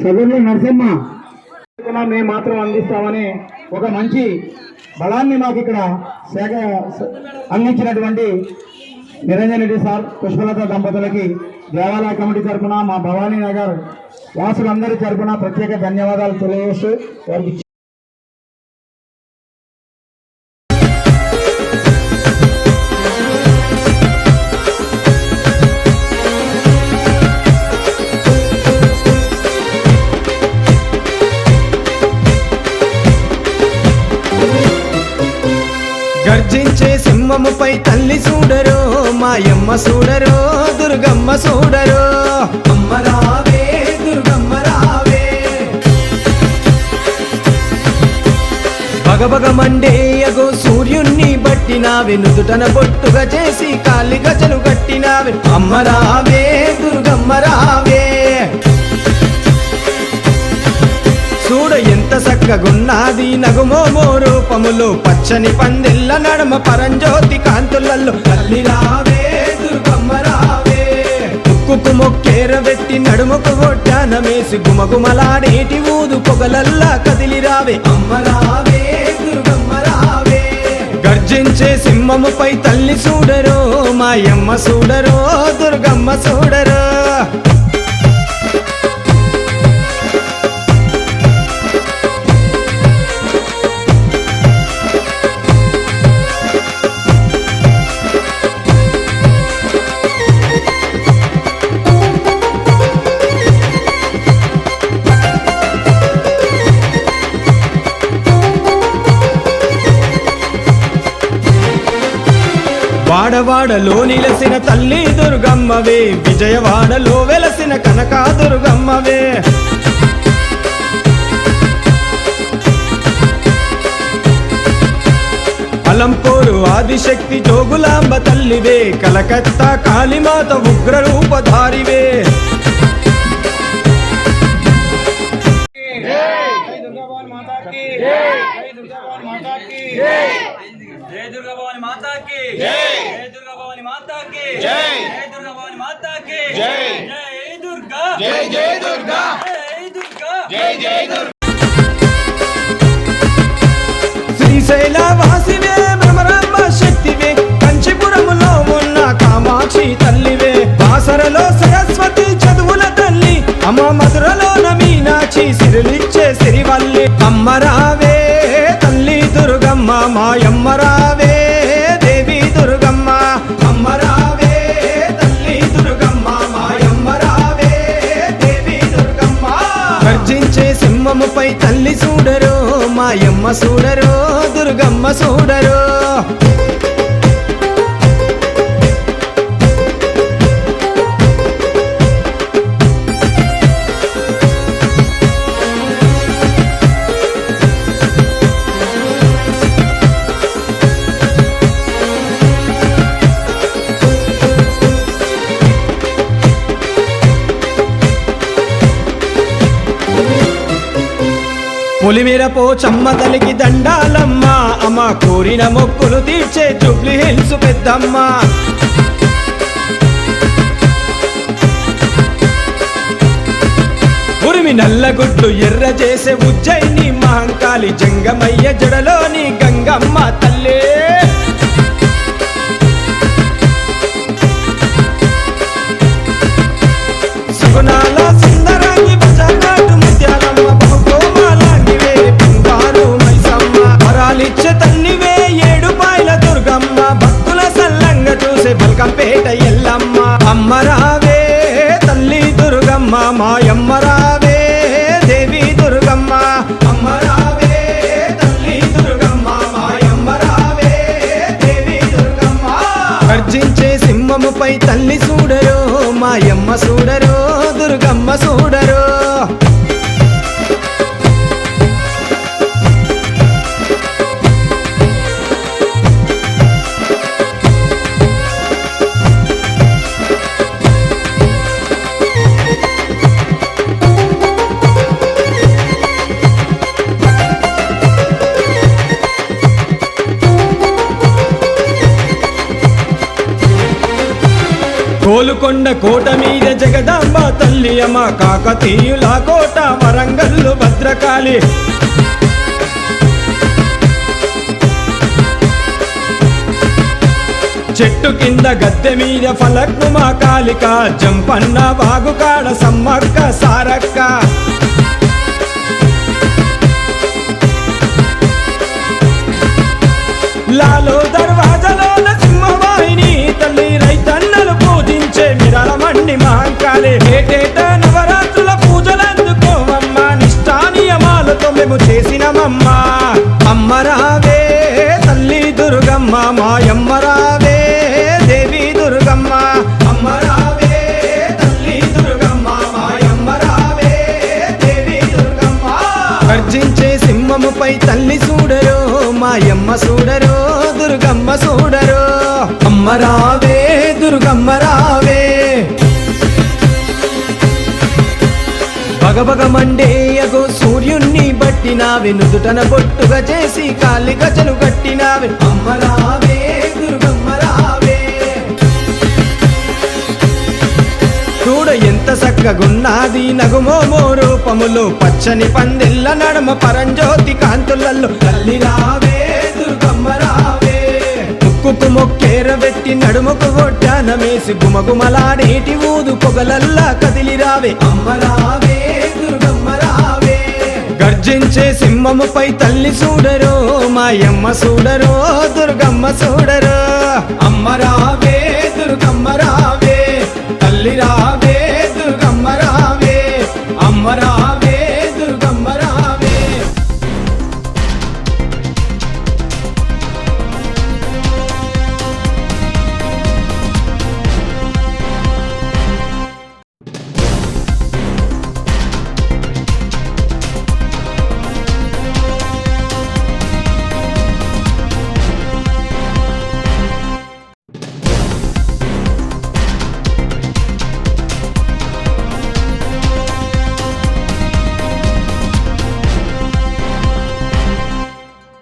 సదర్లో నరసమ్మ. కూడా మేము మాత్రం అందిస్తామని ఒక మంచి బలాన్ని మాకు ఇక్కడ సేక అందించినటువంటి నిరంజన్ రెడ్డి సార్ పుష్పలత దంపతులకి దేవాలయ కమిటీ తరఫున మా భవానీ నగర్ వాసులందరి తరఫున ప్రత్యేక ధన్యవాదాలు తెలియజేస్తూ వారికి కుటుంబముపై తల్లి చూడరో మాయమ్మ చూడరో దుర్గమ్మ చూడరో. అమ్మ రావే దుర్గమ్మ రావే. బగబగ మండేయగో సూర్యుణ్ణి బట్టినావే నుదుటన బొట్టుగా చేసి కాలి గజలు కట్టినావే. అమ్మ రావే దుర్గమ్మ రావే. చూడ ఎంత చక్కగున్నది నగుమోమో రూపములు. పచ్చని పందిళ్ళ నడమ పరంజ్యోతి కాంతులలో తల్లి రావే దుర్గమ్మ రావే. ముక్కుకు మొక్కేర వెట్టి నడుముకు గొడ్డానమేసి గుమగుమలాడేటి ఊదు పొగలల్లా కదిలి రావే. అమ్మ రావే దుర్గమ్మ రావే. గర్జించే సింహముపై తల్లి చూడరో మాయమ్మ చూడరో దుర్గమ్మ చూడరో. వాడవాడలో నిలసిన తల్లి దుర్గమ్మవే. విజయవాడలో వెలసిన కనకా దుర్గమ్మవే. అలంపూరు ఆదిశక్తి జోగులాంబ తల్లివే. కలకత్తా కాళీమాత ఉగ్రరూపధారివే. జయ దుర్గా భవాని మాతాకి. జయ జై జై దుర్గా. జై దుర్గా. వాసివే భ్రమరాంబ శక్తివే చదువుల తల్లి సిరిలిచ్చే సిరివల్లి. అమ్మరావే తల్లి దుర్గమ్మ మాయ పై తల్లి చూడరు మాయమ్మ చూడరు దుర్గమ్మ చూడరు పులిమిరపో చమ్మతలికి దండాలమ్మ. అమ్మ కోరిన మొక్కులు తీర్చే జుబ్లీ హిల్స్ పెద్దమ్మ. ఉరిమి నల్లగుడ్లు ఎర్ర చేసే ఉజ్జయిని మహంకాళి జంగమయ్య జడలోని గంగమ్మ తల్లే. అమ్మ రావే తల్లి దుర్గమ్మ మాయమ్మ రావే దేవి దుర్గమ్మ. అమ్మ రావే తల్లి దుర్గమ్మ మాయమ్మ రావే దేవి దుర్గమ్మ. గర్జించే సింహముపై తల్లి చూడరు మాయమ్మ చూడరు దుర్గమ్మ చూడరు గోలుకొండ కోట మీద జగదాంబ తల్లి అమ్మ కాకతీయుల కోట వరంగల్లు భద్రకాళి. చెట్టు కింద గద్దె మీద ఫలక్ను మా కాలిక జంపన్న వాగుకాడ సమ్మక్క సారక్క. లాలో దర్వాజలో మాయమ్మ రావే దేవి దుర్గమ్మ. తల్లి దేవి గర్జించే సింహముపై తల్లి చూడరు మాయమ్మ చూడరు దుర్గమ్మ చూడరు. అమ్మ రావే దుర్గమ్మ రావే. బగబగ మండేయగు సూర్యుణ్ణి బట్టినావే నుదుటన బొట్టుగా చేసి కాలి గజలు కట్టినావే. అమ్మ చక్కగున్నది నగుమోమో రూపములు పచ్చని పందిళ్ళ నడమ పరంజ్యోతి కాంతులలో తల్లి రావే దుర్గమ్మ రావే. ముక్కుకు మొక్కేర నడుముకు ఒడ్డానమేసి గుమగుమలాడేటి ఊదు పొగలల్లా కదిలి రావే. అమ్మ రావే దుర్గమ్మ రావే. గర్జించే సింహముపై తల్లి చూడరు మాయమ్మ చూడరు దుర్గమ్మ చూడరు. అమ్మ రావే